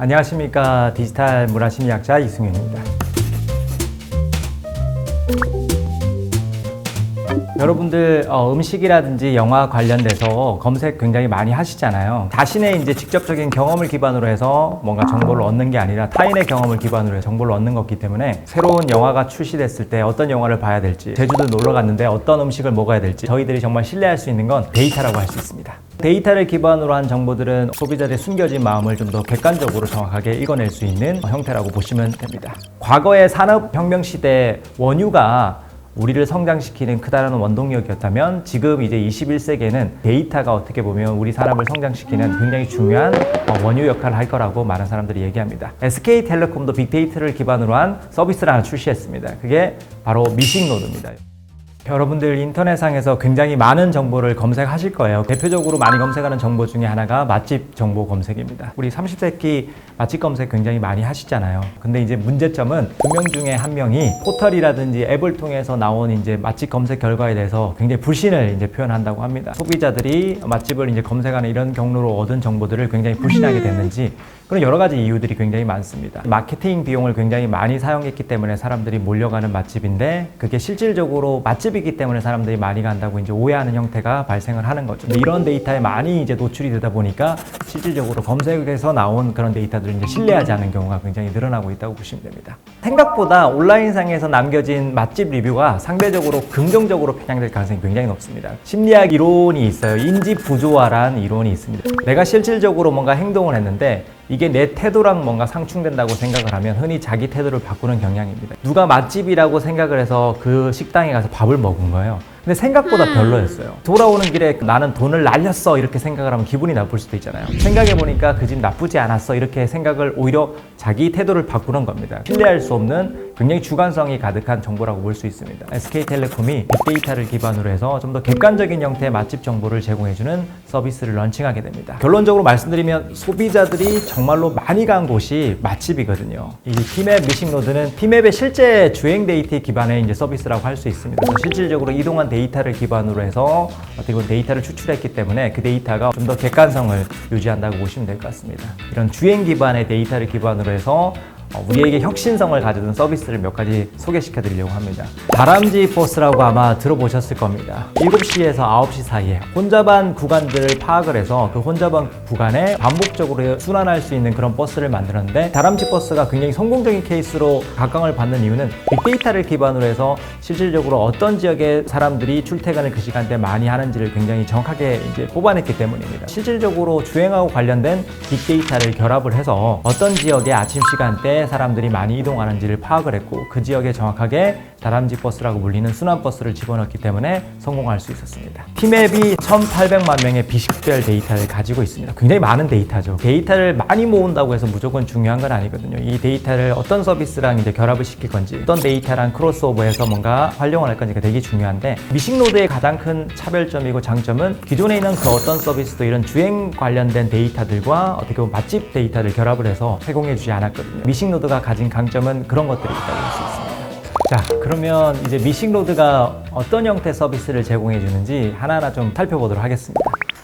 안녕하십니까 디지털 문화심리학자 이승윤입니다. 여러분들 어, 음식이라든지 영화 관련돼서 검색 굉장히 많이 하시잖아요. 자신의 이제 직접적인 경험을 기반으로 해서 뭔가 정보를 얻는 게 아니라 타인의 경험을 기반으로 해서 정보를 얻는 거기 때문에 새로운 영화가 출시됐을 때 어떤 영화를 봐야 될지 제주도 놀러 갔는데 어떤 음식을 먹어야 될지 저희들이 정말 신뢰할 수 있는 건 데이터라고 할 수 있습니다. 데이터를 기반으로 한 정보들은 소비자들의 숨겨진 마음을 좀 더 객관적으로 정확하게 읽어낼 수 있는 형태라고 보시면 됩니다. 과거의 산업혁명 시대 원유가 우리를 성장시키는 크다란 원동력이었다면 지금 이제 21세기에는 데이터가 어떻게 보면 우리 산업을 성장시키는 굉장히 중요한 어, 원유 역할을 할 거라고 많은 사람들이 얘기합니다. SK텔레콤도 빅데이터를 기반으로 한 서비스를 하나 출시했습니다. 그게 바로 미싱노드입니다. 여러분들 인터넷상에서 굉장히 많은 정보를 검색하실 거예요. 대표적으로 많이 검색하는 정보 중에 하나가 맛집 정보 검색입니다. 우리 30세기 맛집 검색 굉장히 많이 하시잖아요. 근데 이제 문제점은 두 명 중에 한 명이 포털이라든지 앱을 통해서 나온 이제 맛집 검색 결과에 대해서 굉장히 불신을 이제 표현한다고 합니다. 소비자들이 맛집을 이제 검색하는 이런 경로로 얻은 정보들을 굉장히 불신하게 됐는지 그런 여러 가지 이유들이 굉장히 많습니다. 마케팅 비용을 굉장히 많이 사용했기 때문에 사람들이 몰려가는 맛집인데 그게 실질적으로 맛집이 기 때문에 사람들이 많이 간다고 이제 오해하는 형태가 발생을 하는 거죠. 이런 데이터에 많이 이제 노출이 되다 보니까 실질적으로 검색에서 나온 그런 데이터들을 이제 신뢰하지 않는 경우가 굉장히 늘어나고 있다고 보시면 됩니다. 생각보다 온라인상에서 남겨진 맛집 리뷰가 상대적으로 긍정적으로 편향될 가능성이 굉장히 높습니다. 심리학 이론이 있어요. 인지 부조화란 이론이 있습니다. 내가 실질적으로 뭔가 행동을 했는데 이게 내 태도랑 뭔가 상충된다고 생각을 하면 흔히 자기 태도를 바꾸는 경향입니다. 누가 맛집이라고 생각을 해서 그 식당에 가서 밥을 먹은 거예요. 근데 생각보다 별로였어요. 돌아오는 길에 나는 돈을 날렸어 이렇게 생각을 하면 기분이 나쁠 수도 있잖아요. 생각해 보니까 그 집 나쁘지 않았어 이렇게 생각을 오히려 자기 태도를 바꾸는 겁니다. 신뢰할 수 없는 굉장히 주관성이 가득한 정보라고 볼 수 있습니다. SK텔레콤이 빅데이터를 기반으로 해서 좀 더 객관적인 형태의 맛집 정보를 제공해주는 서비스를 런칭하게 됩니다. 결론적으로 말씀드리면 소비자들이 정말로 많이 간 곳이 맛집이거든요. 이 티맵 미싱로드는 티맵의 실제 주행 데이터 기반의 이제 서비스라고 할 수 있습니다. 실질적으로 이동한 데이터를 기반으로 해서 어떻게 보면 데이터를 추출했기 때문에 그 데이터가 좀 더 객관성을 유지한다고 보시면 될 것 같습니다. 이런 주행 기반의 데이터를 기반으로 해서 어, 우리에게 혁신성을 가져준 서비스를 몇 가지 소개시켜 드리려고 합니다. 다람쥐 버스라고 아마 들어보셨을 겁니다. 7시에서 9시 사이에 혼잡한 구간들을 파악을 해서 그 혼잡한 구간에 반복적으로 순환할 수 있는 그런 버스를 만들었는데 다람쥐 버스가 굉장히 성공적인 케이스로 각광을 받는 이유는 빅데이터를 기반으로 해서 실질적으로 어떤 지역의 사람들이 출퇴근을 그 시간대에 많이 하는지를 굉장히 정확하게 이제 뽑아냈기 때문입니다. 실질적으로 주행하고 관련된 빅데이터를 결합을 해서 어떤 지역의 아침 시간대 사람들이 많이 이동하는지를 파악을 했고 그 지역에 정확하게 다람쥐 버스라고 불리는 순환 버스를 집어넣기 때문에 성공할 수 있었습니다. 티맵이 1,800만 명의 비식별 데이터를 가지고 있습니다. 굉장히 많은 데이터죠. 데이터를 많이 모은다고 해서 무조건 중요한 건 아니거든요. 이 데이터를 어떤 서비스랑 이제 결합을 시킬 건지, 어떤 데이터랑 크로스오버해서 뭔가 활용을 할 건지가 되게 중요한데 미싱노드의 가장 큰 차별점이고 장점은 기존에 있는 그 어떤 서비스도 이런 주행 관련된 데이터들과 어떻게 보면 맛집 데이터를 결합을 해서 제공해주지 않았거든요. 미싱노드가 가진 강점은 그런 것들이 있다고 볼수 있습니다. 자, 그러면 이제 미싱로드가 어떤 형태 서비스를 제공해 주는지 하나하나 좀 살펴보도록 하겠습니다.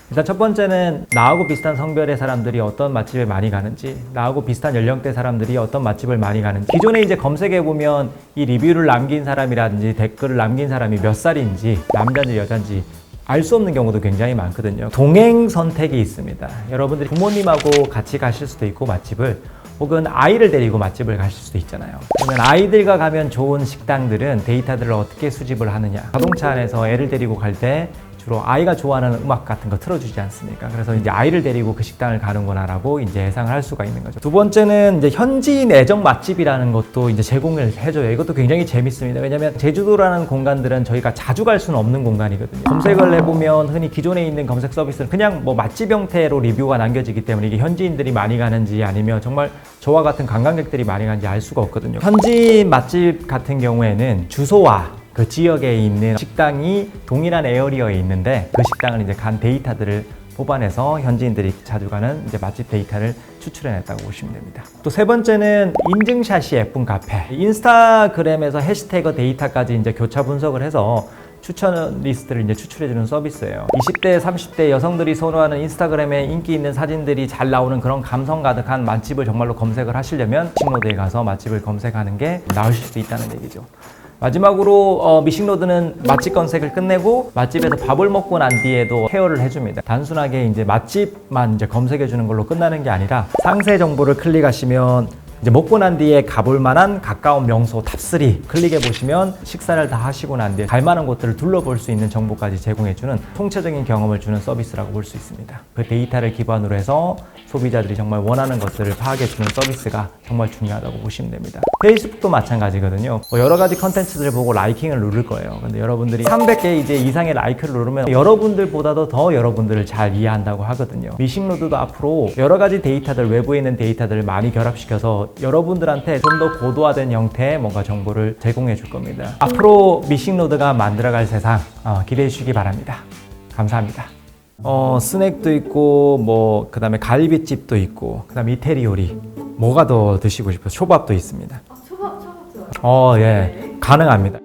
일단 첫 번째는 나하고 비슷한 성별의 사람들이 어떤 맛집에 많이 가는지, 나하고 비슷한 연령대 사람들이 어떤 맛집을 많이 가는지, 기존에 이제 검색해 보면 이 리뷰를 남긴 사람이라든지 댓글을 남긴 사람이 몇 살인지, 남자인지 여자인지 알수 없는 경우도 굉장히 많거든요. 동행 선택이 있습니다. 여러분들이 부모님하고 같이 가실 수도 있고 맛집을 혹은 아이를 데리고 맛집을 가실 수도 있잖아요. 그러면 아이들과 가면 좋은 식당들은 데이터들을 어떻게 수집을 하느냐. 자동차 안에서 애를 데리고 갈 때 주로 아이가 좋아하는 음악 같은 거 틀어주지 않습니까? 그래서 이제 아이를 데리고 그 식당을 가는구나라고 이제 예상을 할 수가 있는 거죠. 두 번째는 이제 현지인 애정 맛집이라는 것도 이제 제공을 해줘요. 이것도 굉장히 재밌습니다. 왜냐면 제주도라는 공간들은 저희가 자주 갈 수는 없는 공간이거든요. 검색을 해보면 흔히 기존에 있는 검색 서비스는 그냥 뭐 맛집 형태로 리뷰가 남겨지기 때문에 이게 현지인들이 많이 가는지 아니면 정말 저와 같은 관광객들이 많이 가는지 알 수가 없거든요. 현지인 맛집 같은 경우에는 주소와 그 지역에 있는 식당이 동일한 에어리어에 있는데 그 식당을 이제 간 데이터들을 뽑아내서 현지인들이 자주 가는 이제 맛집 데이터를 추출해냈다고 보시면 됩니다. 또 세 번째는 인증샷이 예쁜 카페. 인스타그램에서 해시태그 데이터까지 이제 교차 분석을 해서 추천 리스트를 이제 추출해주는 서비스예요. 20대, 30대 여성들이 선호하는 인스타그램에 인기 있는 사진들이 잘 나오는 그런 감성 가득한 맛집을 정말로 검색을 하시려면 미싱로드에 가서 맛집을 검색하는 게 나으실 수 있다는 얘기죠. 마지막으로 어, 미싱로드는 맛집 검색을 끝내고 맛집에서 밥을 먹고 난 뒤에도 케어를 해줍니다. 단순하게 이제 맛집만 이제 검색해 주는 걸로 끝나는 게 아니라 상세 정보를 클릭하시면 이제 먹고 난 뒤에 가볼 만한 가까운 명소 탑3 클릭해 보시면 식사를 다 하시고 난 뒤에 갈 만한 곳들을 둘러볼 수 있는 정보까지 제공해 주는 통체적인 경험을 주는 서비스라고 볼 수 있습니다. 그 데이터를 기반으로 해서 소비자들이 정말 원하는 것들을 파악해 주는 서비스가 정말 중요하다고 보시면 됩니다. 페이스북도 마찬가지거든요. 뭐 여러 가지 컨텐츠들을 보고 라이킹을 누를 거예요. 근데 여러분들이 300개 이제 이상의 라이크를 누르면 여러분들보다도 더 여러분들을 잘 이해한다고 하거든요. 미싱로드도 앞으로 여러 가지 데이터들 외부에 있는 데이터들을 많이 결합시켜서 여러분들한테 좀 더 고도화된 형태의 뭔가 정보를 제공해 줄 겁니다. 앞으로 미싱로드가 만들어갈 세상 어, 기대해 주시기 바랍니다. 감사합니다. 어, 스낵도 있고 뭐 그다음에 갈비집도 있고 그다음에 이태리 요리 뭐가 더 드시고 싶어요? 초밥도 있습니다. 아, 초밥, 초밥 좋아요. 어, 예. 가능합니다.